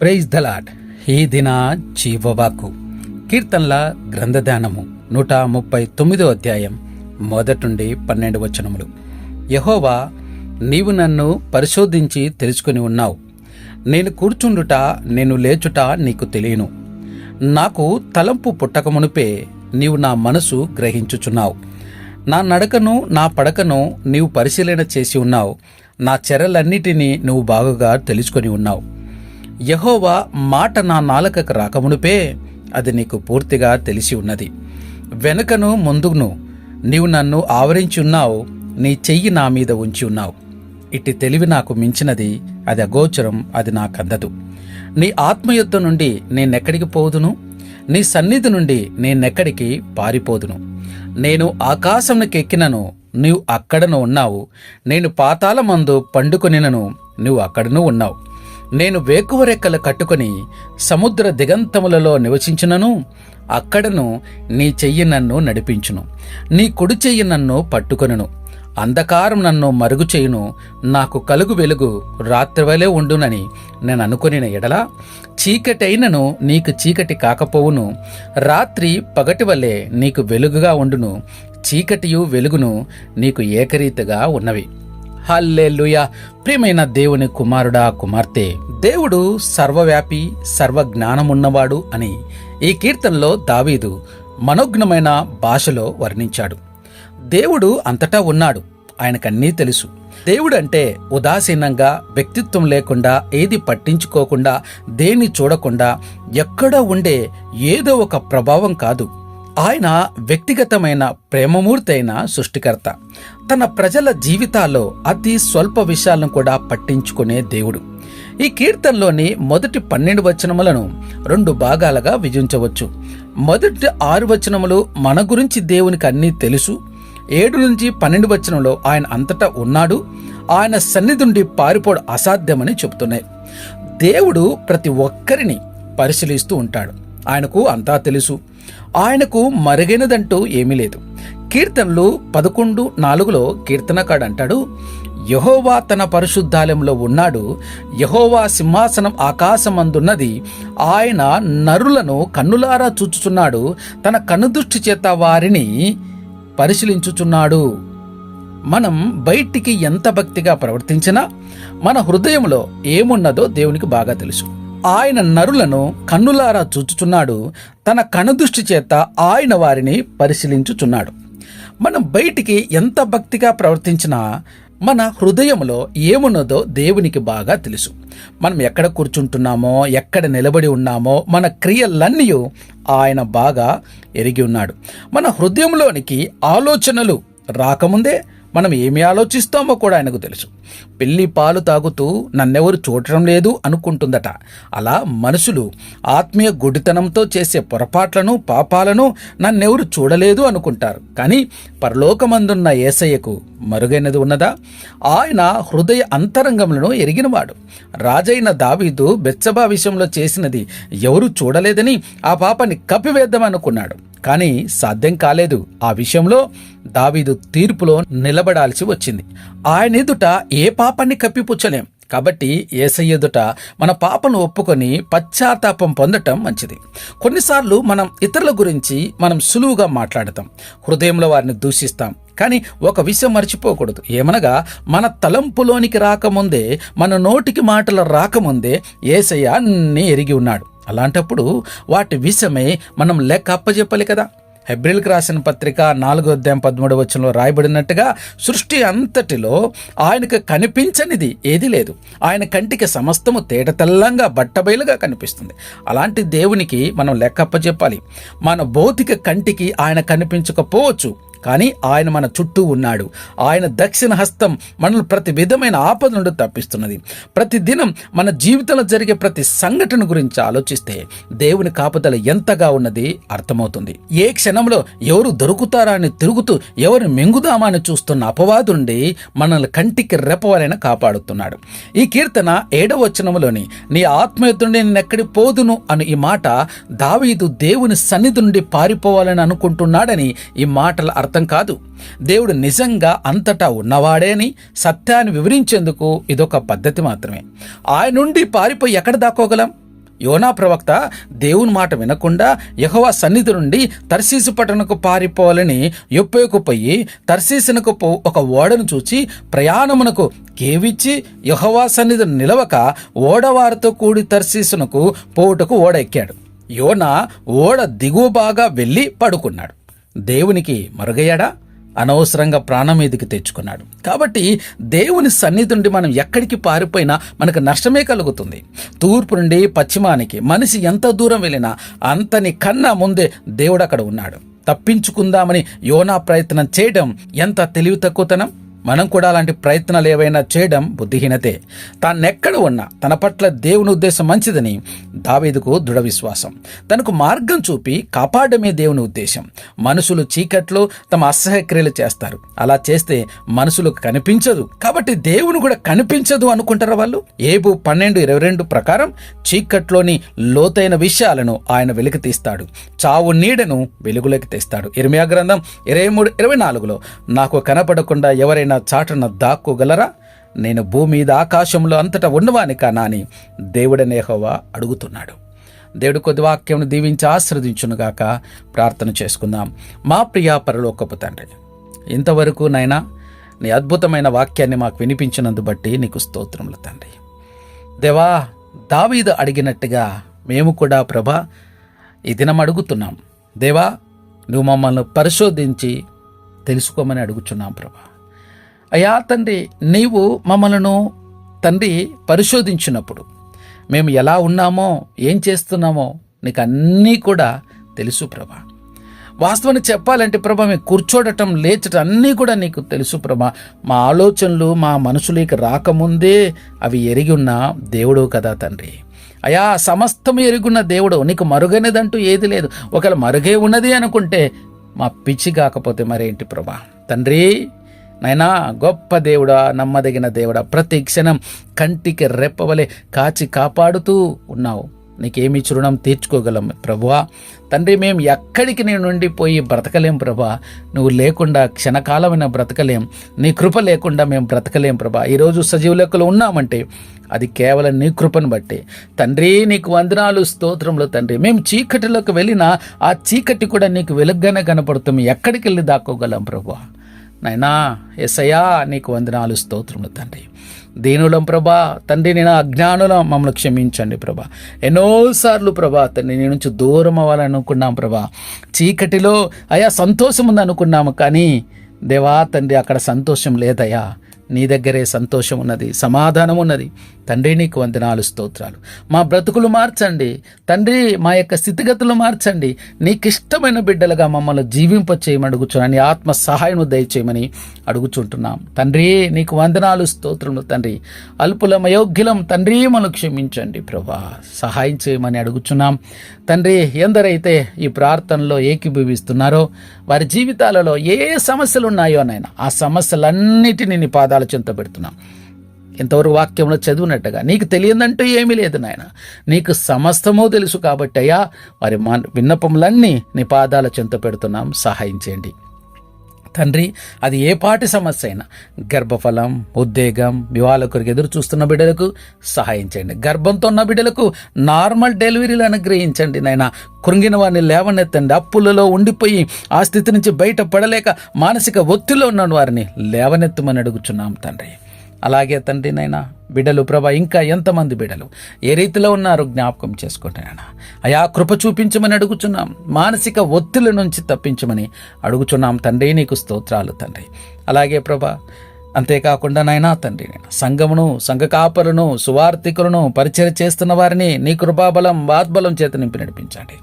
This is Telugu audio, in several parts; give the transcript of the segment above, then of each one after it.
ప్రైజ్ దలాడ్ ఈ దిన జీవవాకు కీర్తనల గ్రంథధ్యానము నూట ముప్పై తొమ్మిదో అధ్యాయం మొదటుండి పన్నెండు వచనములు. యహోవా నీవు నన్ను పరిశోధించి తెలుసుకుని ఉన్నావు. నేను కూర్చుండుట నేను లేచుట నీకు తెలియను. నాకు తలంపు పుట్టకమునుపే నీవు నా మనసు గ్రహించుచున్నావు. నా నడకను నా పడకను నీవు పరిశీలన చేసి ఉన్నావు. నా చెరలన్నిటినీ నువ్వు బాగుగా తెలుసుకొని ఉన్నావు. యహోవా మాట నా నాలుకకు రాకమునుపే అది నీకు పూర్తిగా తెలిసి ఉన్నది. వెనుకను ముందును నీవు నన్ను ఆవరించి ఉన్నావు నీ చెయ్యి నా మీద ఉంచి ఉన్నావు. ఇట్టి తెలివి నాకు మించినది అది అగోచరం అది నాకందదు. నీ ఆత్మయుద్ధ నుండి నేనెక్కడికి పోదును? నీ సన్నిధి నుండి నేనెక్కడికి పారిపోదును? నేను ఆకాశంకెక్కినను నీవు అక్కడను ఉన్నావు. నేను పాతాళమందు పండుకొనినను నువ్వు అక్కడను ఉన్నావు. నేను వేకువరెక్కలు కట్టుకుని కట్టుకొని సముద్ర దిగంతములలో నివసించినను అక్కడను నీ చెయ్యి నన్ను నడిపించును. నీ కుడి చెయ్యి నన్ను పట్టుకొనును. అంధకారం నన్ను మరుగు చేయును. నాకు కలుగు వెలుగు రాత్రివలే ఉండునని నేను అనుకుని ఎడల చీకటైనను నీకు చీకటి కాకపోవును. రాత్రి పగటి వలె నీకు వెలుగుగా ఉండును. చీకటియు వెలుగును నీకు ఏకరీతిగా ఉన్నవి. హల్లెలూయా. ప్రియమైన దేవుని కుమారుడా కుమార్తె దేవుడు సర్వవ్యాపి సర్వజ్ఞానమున్నవాడు అని ఈ కీర్తనలో దావీదు మనోజ్ఞమైన భాషలో వర్ణించాడు. దేవుడు అంతటా ఉన్నాడు ఆయనకన్నీ తెలుసు. దేవుడంటే ఉదాసీనంగా వ్యక్తిత్వం లేకుండా ఏది పట్టించుకోకుండా దేన్ని చూడకుండా ఎక్కడో ఉండే ఏదో ఒక ప్రభావం కాదు. ఆయన వ్యక్తిగతమైన ప్రేమమూర్తి అయిన సృష్టికర్త. తన ప్రజల జీవితాల్లో అతి స్వల్ప విషయాలను కూడా పట్టించుకునే దేవుడు. ఈ కీర్తనలోని మొదటి పన్నెండు వచనములను రెండు భాగాలుగా విభజించవచ్చు. మొదటి ఆరు వచనములు మన గురించి దేవునికి అన్నీ తెలుసు. ఏడు నుంచి పన్నెండు వచనంలో ఆయన అంతటా ఉన్నాడు. ఆయన సన్నిధి నుండి పారిపోవడం అసాధ్యమని చెబుతున్నాయి. దేవుడు ప్రతి ఒక్కరిని పరిశీలిస్తూ ఉంటాడు. ఆయనకు అంతా తెలుసు. ఆయనకు మరుగైనదంటూ ఏమీ లేదు. కీర్తనలు పదకొండు నాలుగులో కీర్తనకాడు అంటాడు యహోవా తన పరిశుద్ధాలయంలో ఉన్నాడు. యహోవా సింహాసనం ఆకాశమందున్నది. ఆయన నరులను కన్నులారా చూచుచున్నాడు. తన కన్నుదృష్టి చేత వారిని పరిశీలించుచున్నాడు. మనం బయటికి ఎంత భక్తిగా ప్రవర్తించినా మన హృదయంలో ఏమున్నదో దేవునికి బాగా తెలుసు. ఆయన నరులను కన్నులారా చూచుచున్నాడు. తన కనుదృష్టి చేత ఆయన వారిని పరిశీలించుచున్నాడు. మనం బయటికి ఎంత భక్తిగా ప్రవర్తించినా మన హృదయంలో ఏమున్నదో దేవునికి బాగా తెలుసు. మనం ఎక్కడ కూర్చుంటున్నామో ఎక్కడ నిలబడి ఉన్నామో మన క్రియలన్నీ ఆయన బాగా ఎరిగి ఉన్నాడు. మన హృదయంలోనికి ఆలోచనలు రాకముందే మనం ఏమి ఆలోచిస్తామో కూడా ఆయనకు తెలుసు. పెళ్ళి పాలు తాగుతూ నన్నెవరు చూడటం లేదు అనుకుంటుందట. అలా మనుషులు ఆత్మీయ గుడితనంతో చేసే పొరపాట్లను పాపాలను నన్నెవరు చూడలేదు అనుకుంటారు. కానీ పరలోకమందున్న ఏసయ్యకు మరుగైనది ఉన్నదా? ఆయన హృదయ అంతరంగములను ఎరిగినవాడు. రాజైన దావీదు బెచ్చబా విషయంలో చేసినది ఎవరు చూడలేదని ఆ పాపని కప్పివేద్దామనుకున్నాడు కానీ సాధ్యం కాలేదు. ఆ విషయంలో దావీదు తీర్పులో నిలబడాల్సి వచ్చింది. ఆయన ఎదుట ఏ పాపాన్ని కప్పిపుచ్చలేం. కాబట్టి ఏసయ్య ఎదుట మన పాపను ఒప్పుకొని పశ్చాత్తాపం పొందటం మంచిది. కొన్నిసార్లు మనం ఇతరుల గురించి మనం సులువుగా మాట్లాడతాం. హృదయంలో వారిని దూషిస్తాం. కానీ ఒక విషయం మర్చిపోకూడదు. ఏమనగా మన తలంపులోనికి రాకముందే మన నోటికి మాటలు రాకముందే ఏసయ్య అన్నీ ఎరిగి ఉన్నాడు. అలాంటప్పుడు వాటి విషయమై మనం లెక్క అప్పచెప్పాలి కదా. హెబ్రిల్కి రాసిన పత్రిక నాలుగో అధ్యాయం పదమూడు వచనంలో రాయబడినట్టుగా సృష్టి అంతటిలో ఆయనకు కనిపించనిది ఏది లేదు. ఆయన కంటికి సమస్తము తేటతెల్లంగా బట్టబయలుగా కనిపిస్తుంది. అలాంటి దేవునికి మనం లెక్కప్ప చెప్పాలి మన భౌతిక కంటికి ఆయన కనిపించకపోవచ్చు. కానీ ఆయన మన చుట్టూ ఉన్నాడు. ఆయన దక్షిణ హస్తం మనల్ని ప్రతి విధమైన ఆపద నుండి తప్పిస్తున్నది. ప్రతి దినం మన జీవితంలో జరిగే ప్రతి సంఘటన గురించి ఆలోచిస్తే దేవుని కాపుదల ఎంతగా ఉన్నది అర్థమవుతుంది. ఏ క్షణంలో ఎవరు దొరుకుతారా అని తిరుగుతూ ఎవరు మింగుదామా అని చూస్తున్న అపవాదుండి మనల్ని కంటికి రెపవలైన కాపాడుతున్నాడు. ఈ కీర్తన ఏడవ వచనములోని నీ ఆత్మీయతుండి నేనెక్కడి పోదును అని ఈ మాట దావీదు దేవుని సన్నిధి నుండి పారిపోవాలని అనుకుంటున్నాడని ఈ మాటల అర్థం అర్థం కాదు. దేవుడు నిజంగా అంతటా ఉన్నవాడే అని సత్యాన్ని వివరించేందుకు ఇదొక పద్ధతి మాత్రమే. ఆయన నుండి పారిపోయి ఎక్కడ దాక్కోగలం? యోనా ప్రవక్త దేవుని మాట వినకుండా యహోవా సన్నిధి నుండి తర్శీసు పట్టణకు పారిపోవాలని యొప్పేకు పోయి తర్శీసునకు పో ఒక ఓడను చూచి ప్రయాణమునకు కేవిచ్చి యహోవా సన్నిధి నిలవక ఓడవారితో కూడి తర్శీసునకు పోవుటకు ఓడ ఎక్కాడు యోనా ఓడ దిగువ బాగా వెళ్ళి పడుకున్నాడు. దేవునికి మరుగయ్యాడా? అనవసరంగా ప్రాణం మీదకి తెచ్చుకున్నాడు. కాబట్టి దేవుని సన్నిధి నుండి మనం ఎక్కడికి పారిపోయినా మనకు నష్టమే కలుగుతుంది. తూర్పు నుండి పశ్చిమానికి మనిషి ఎంత దూరం వెళ్ళినా అంతని కన్నా ముందే దేవుడు అక్కడ ఉన్నాడు. తప్పించుకుందామని యోనా ప్రయత్నం చేయడం ఎంత తెలివి తక్కువతనం? మనం కూడా అలాంటి ప్రయత్నాలు ఏవైనా చేయడం బుద్ధిహీనతే. తానెక్కడ ఉన్నా తన పట్ల దేవుని ఉద్దేశం మంచిదని దావీదుకు దృఢ విశ్వాసం. తనకు మార్గం చూపి కాపాడమే దేవుని ఉద్దేశం. మనుషులు చీకట్లో తమ అసహ్యక్రియలు చేస్తారు. అలా చేస్తే మనుషులకు కనిపించదు. కాబట్టి దేవుని కూడా కనిపించదు అనుకుంటారా వాళ్ళు? ఏబు పన్నెండు ఇరవై రెండు ప్రకారం చీకట్లోని లోతైన విషయాలను ఆయన వెలికి తీస్తాడు. చావు నీడను వెలుగులోకి తెస్తాడు. ఇరిమియా గ్రంథం ఇరవై మూడు ఇరవై నాలుగులో నాకు కనపడకుండా ఎవరైనా చాటున దాక్కుగలరా? నేను భూమి మీద ఆకాశంలో అంతటా ఉన్నవాని కానా అని దేవుడనేహోవా అడుగుతున్నాడు. దేవుడు కొద్ది వాక్యం దీవించి ఆశ్రదించునుగాక ప్రార్థన చేసుకుందాం. మా ప్రియా పరలోకపు తండ్రి ఇంతవరకు నైనా నీ అద్భుతమైన వాక్యాన్ని మాకు వినిపించినందు బట్టి నీకు స్తోత్రములు తండ్రి. దేవా దావీదు అడిగినట్టుగా మేము కూడా ప్రభా ఈ దినం అడుగుతున్నాం. దేవా నువ్వు మమ్మల్ని పరిశోధించి తెలుసుకోమని అడుగుచున్నాం ప్రభా. అయ్యా తండ్రి నీవు మమ్మలను తండ్రి పరిశోధించినప్పుడు మేము ఎలా ఉన్నామో ఏం చేస్తున్నామో నీకు అన్నీ కూడా తెలుసు ప్రభా. వాస్తవాన్ని చెప్పాలంటే ప్రభ మేము కూర్చోడటం లేచటం అన్నీ కూడా నీకు తెలుసు ప్రభా. మా ఆలోచనలు మా మనసులోకి రాకముందే అవి ఎరిగి ఉన్న దేవుడు కదా తండ్రి. అయా సమస్తము ఎరుగున్న దేవుడు నీకు మరుగైనదంటూ ఏది లేదు. ఒకవేళ మరుగే ఉన్నది అనుకుంటే మా పిచ్చి కాకపోతే మరేంటి ప్రభా? తండ్రి నైనా గొప్ప దేవుడా నమ్మదగిన దేవుడా ప్రతి క్షణం కంటికి రెప్పవలే కాచి కాపాడుతూ ఉన్నావు. నీకేమి చురుణం తీర్చుకోగలం ప్రభువా. తండ్రి మేము ఎక్కడికి నీ నుండి పోయి బ్రతకలేం ప్రభా. నువ్వు లేకుండా క్షణకాలమైన బ్రతకలేం. నీ కృప లేకుండా మేము బ్రతకలేం ప్రభా. ఈరోజు సజీవ లెక్కలు ఉన్నామంటే అది కేవలం నీ కృపను బట్టి. తండ్రి నీకు వందనాలు స్తోత్రములు తండ్రి. మేము చీకటిలోకి వెళ్ళినా ఆ చీకటి కూడా నీకు వెలుగ్గానే కనపడుతుంది. ఎక్కడికి వెళ్ళి దాక్కోగలం ప్రభువా నైనా ఎసయ్యా నీకు వందనాలు స్తోత్రములు తండ్రి. దీనులం ప్రభా తండ్రి నేను అజ్ఞానులం మమ్మల్ని క్షమించండి ప్రభా. ఎన్నోసార్లు ప్రభా తండ్రి నీ నుంచి దూరం అవ్వాలని అనుకున్నాం ప్రభా. చీకటిలో అయా సంతోషం ఉంది అనుకున్నాము కానీ దేవా తండ్రి అక్కడ సంతోషం లేదయ్యా. నీ దగ్గరే సంతోషం ఉన్నది సమాధానం ఉన్నది తండ్రి నీకు వందనాలు స్తోత్రాలు. మా బ్రతుకులు మార్చండి. తండ్రి మా యొక్క స్థితిగతులు మార్చండి. నీకు ఇష్టమైన బిడ్డలుగా మమ్మల్ని జీవింప చేయమని అడుగుచున్నాను ఆత్మ సహాయం దయచేయమని అడుగుచుంటున్నాం. తండ్రి నీకు వందనాలు స్తోత్రములు తండ్రి. అల్పులం అయోగ్యులం తండ్రి మనం క్షమించండి ప్రభా. సహాయం చేయమని అడుగుచున్నాం. తండ్రి ఎందరైతే ఈ ప్రార్థనలో ఏకీభవిస్తున్నారో వారి జీవితాలలో ఏ సమస్యలు ఉన్నాయో నాయన ఆ సమస్యలన్నిటినీ నీ పాదాల చింత పెడుతున్నాం. ఇంతవరకు వాక్యంలో చదివినట్టుగా నీకు తెలియదంటూ ఏమీ లేదు నాయన. నీకు సమస్తమో తెలుసు కాబట్టి అయ్యా వారి మా విన్నపములన్నీ నీ పాదాల చెంత పెడుతున్నాం. సహాయం చేయండి. తండ్రి అది ఏ పాటి సమస్య అయినా గర్భఫలం ఉద్వేగం వివాహాల కొరకు ఎదురు చూస్తున్న బిడ్డలకు సహాయం చేయండి. గర్భంతో ఉన్న బిడ్డలకు నార్మల్ డెలివరీలు అనుగ్రహించండి నాయన. కృంగిన వారిని లేవనెత్తండి. అప్పులలో ఉండిపోయి ఆ స్థితి నుంచి బయట పడలేక మానసిక ఒత్తిడిలో ఉన్న వారిని లేవనెత్తమని అడుగుచున్నాం తండ్రి. అలాగే తండ్రి నైనా బిడ్డలు ప్రభా ఇంకా ఎంతమంది బిడ్డలు ఏ రీతిలో ఉన్నారు? జ్ఞాపకం చేసుకుంటున్నాను అయా కృప చూపించమని అడుగుచున్నాం. మానసిక ఒత్తిడి నుంచి తప్పించమని అడుగుచున్నాం తండ్రి నీకు స్తోత్రాలు తండ్రి. అలాగే ప్రభా అంతేకాకుండా నాయనా తండ్రి నేను సంఘమును సంఘ కాపరును సువార్థికులను పరిచయం చేస్తున్న వారిని నీ కృపాబలం వాద్బలం చేత నింపి నడిపించండి.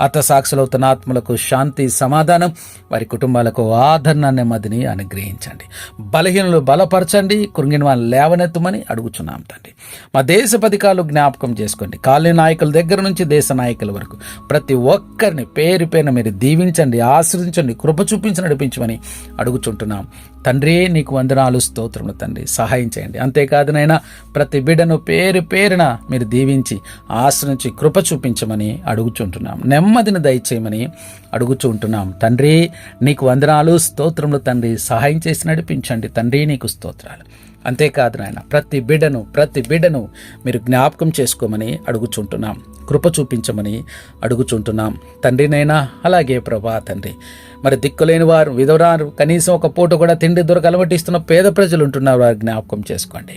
హతసాక్షులవుతున్న ఆత్మలకు శాంతి సమాధానం వారి కుటుంబాలకు ఆదరణ నెమ్మదిని అనుగ్రహించండి. బలహీనలు బలపరచండి కృంగిన వాళ్ళని లేవనెత్తమని అడుగుచున్నాం తండ్రి. మా దేశ పథకాలు జ్ఞాపకం చేసుకోండి. కాలనీ నాయకుల దగ్గర నుంచి దేశ నాయకుల వరకు ప్రతి ఒక్కరిని పేరు పైన మీరు దీవించండి ఆశ్రదించండి కృప చూపించి నడిపించమని అడుగుచుంటున్నాం. తండ్రి నీకు వందనాలు స్తోత్రములు తండ్రి. సహాయం చేయండి. అంతేకాదు నైనా ప్రతి బిడ్డను పేరు పేరున మీరు దీవించి ఆశ్రయించి కృప చూపించమని అడుగుచుంటున్నాం. నెమ్మది నెమ్మదిని దయచేయమని అడుగుచూ ఉంటున్నాం. తండ్రి నీకు వందనాలు స్తోత్రములు తండ్రి. సహాయం చేసి నడిపించండి. తండ్రి నీకు స్తోత్రాలు. అంతేకాదు నాయన ప్రతి బిడ్డను ప్రతి బిడ్డను మీరు జ్ఞాపకం చేసుకోమని అడుగుచుంటున్నాం కృప చూపించమని అడుగుచుంటున్నాం తండ్రినైనా అలాగే ప్రభా తండ్రి. మరి దిక్కులేని వారు విధవరారు కనీసం ఒక పూట కూడా తిండి దొరక అలవటిస్తున్న పేద ప్రజలు ఉంటున్నారు వారు జ్ఞాపకం చేసుకోండి.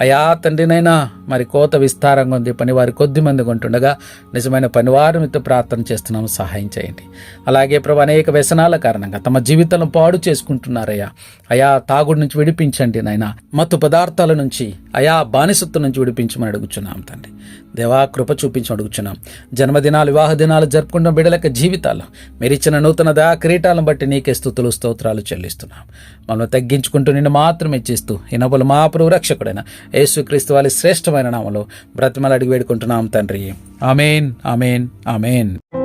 అయా తండ్రినైనా మరి కోత విస్తారంగా ఉంది. పనివారు కొద్ది మంది ఉంటుండగా నిజమైన పనివారు మీతో ప్రార్థన చేస్తున్నాము. సహాయం చేయండి. అలాగే ప్రభు అనేక వ్యసనాల కారణంగా తమ జీవితాలను పాడు చేసుకుంటున్నారయ్యా. అయా తాగుడు నుంచి విడిపించండి నాయన. మత్తు పదార్థాల నుంచి అయా బానిసత్వం నుంచి విడిపించమని అడుగుచున్నాం తండ్రి. దేవా కృప చూపించి అడుగుచున్నాం. జన్మదినాలు వివాహ దినాలు జరుపుకుంటున్న బిడ్డలకు జీవితాలు. మీరిచ్చిన నూతన దయా కిరీటాలను బట్టి నీకే స్థుతులు స్తోత్రాలు చెల్లిస్తున్నాం. మమ్మల్ని తగ్గించుకుంటూ నిన్ను మాత్రమే ఇచ్చిస్తూ ఈ మా ప్రభు రక్షకుడైన యేసుక్రీస్తు వారి శ్రేష్టమైన నామలో బ్రతిమలు అడిగి వేడుకుంటున్నాం తండ్రి. Amen amen amen.